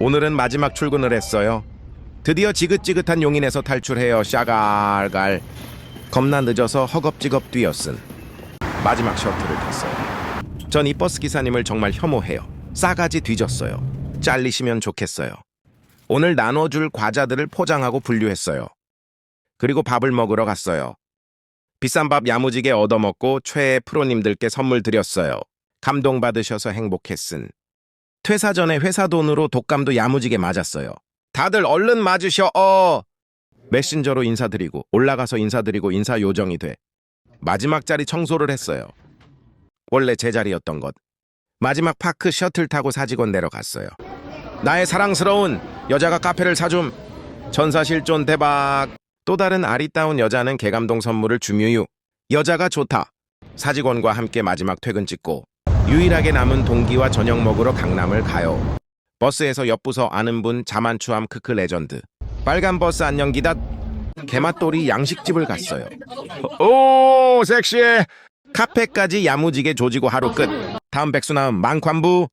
오늘은 마지막 출근을 했어요. 드디어 지긋지긋한 용인에서 탈출해요. 샤갈갈. 겁나 늦어서 허겁지겁 뛰었은. 마지막 셔틀을 탔어요. 전 이 버스 기사님을 정말 혐오해요. 싸가지 뒤졌어요. 잘리시면 좋겠어요. 오늘 나눠줄 과자들을 포장하고 분류했어요. 그리고 밥을 먹으러 갔어요. 비싼 밥 야무지게 얻어먹고 최애 프로님들께 선물 드렸어요. 감동받으셔서 행복했은. 퇴사 전에 회사 돈으로 독감도 야무지게 맞았어요. 다들 얼른 맞으셔, 어! 메신저로 인사드리고, 올라가서 인사드리고 인사 요정이 돼. 마지막 자리 청소를 했어요. 원래 제 자리였던 것. 마지막 파크 셔틀 타고 사직원 내려갔어요. 나의 사랑스러운 여자가 카페를 사줌. 전사 실존 대박. 또 다른 아리따운 여자는 개감동 선물을 주뮤유. 여자가 좋다. 사직원과 함께 마지막 퇴근 찍고 유일하게 남은 동기와 저녁 먹으러 강남을 가요. 버스에서 옆부서 아는 분 자만추함 크크 레전드. 빨간 버스 안녕 기다. 개맛돌이 양식집을 갔어요. 오 섹시해. 카페까지 야무지게 조지고 하루 끝. 다음 백수나음 망관부